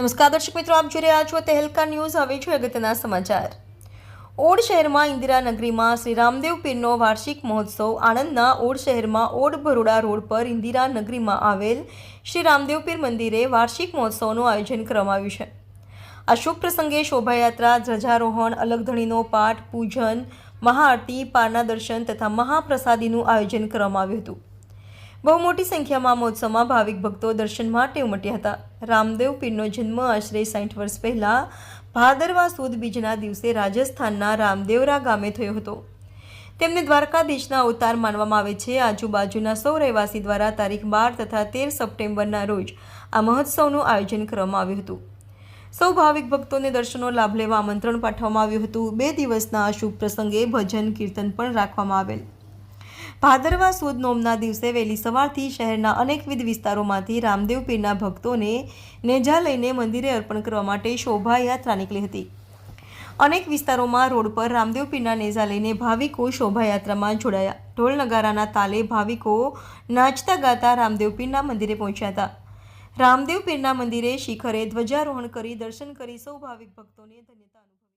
નમસ્કાર, દર્શક મિત્રો, આપ જોઈ રહ્યા છો તહેલકા ન્યૂઝ. હવે છે અગત્યના સમાચાર. ઓડ શહેરમાં ઇન્દિરાનગરીમાં શ્રી રામદેવ પીરનો વાર્ષિક મહોત્સવ. આણંદના ઓડ શહેરમાં ઓડ બરોડા રોડ પર ઇન્દિરાનગરીમાં આવેલ શ્રી રામદેવ પીર મંદિરે વાર્ષિક મહોત્સવનું આયોજન કરવામાં આવ્યું છે. આ શુભ પ્રસંગે શોભાયાત્રા, ધ્વજારોહણ, અલગધણીનો પાઠ, પૂજન, મહાઆરતી પારના દર્શન તથા મહાપ્રસાદીનું આયોજન કરવામાં આવ્યું હતું. બહુ મોટી સંખ્યામાં મહોત્સવમાં ભાવિક ભક્તો દર્શન માટે ઉમટ્યા હતા. રામદેવ પીરનો જન્મ આશરે સાઠ વર્ષ પહેલાં ભાદરવા સુદ બીજના દિવસે રાજસ્થાનના રામદેવરા ગામે થયો હતો. તેમને દ્વારકાધીશના અવતાર માનવામાં આવે છે. આજુબાજુના સૌ રહેવાસી દ્વારા તારીખ બાર તથા તેર સપ્ટેમ્બરના રોજ આ મહોત્સવનું આયોજન કરવામાં આવ્યું હતું. સૌ ભાવિક ભક્તોને દર્શનનો લાભ લેવા આમંત્રણ પાઠવવામાં આવ્યું હતું. બે દિવસના શુભ પ્રસંગે ભજન કીર્તન પણ રાખવામાં આવેલ. ભાદરવા સુદ નોમના દિવસે વહેલી સવારથી શહેરના અનેકવિધ વિસ્તારોમાંથી રામદેવ પીરના ભક્તોને નેજા લઈને મંદિરે અર્પણ કરવા માટે શોભાયાત્રા નીકળી હતી. અનેક વિસ્તારોમાં રોડ પર રામદેવ પીરના નેજા લઈને ભાવિકો શોભાયાત્રામાં જોડાયા. ઢોલ નગારાના તાલે ભાવિકો નાચતા ગાતા રામદેવ પીરના મંદિરે પહોંચ્યા હતા. રામદેવ પીરના મંદિરે શિખરે ધ્વજારોહણ કરી દર્શન કરી સૌ ભાવિક ભક્તોને ધન્યતા અનુભવી.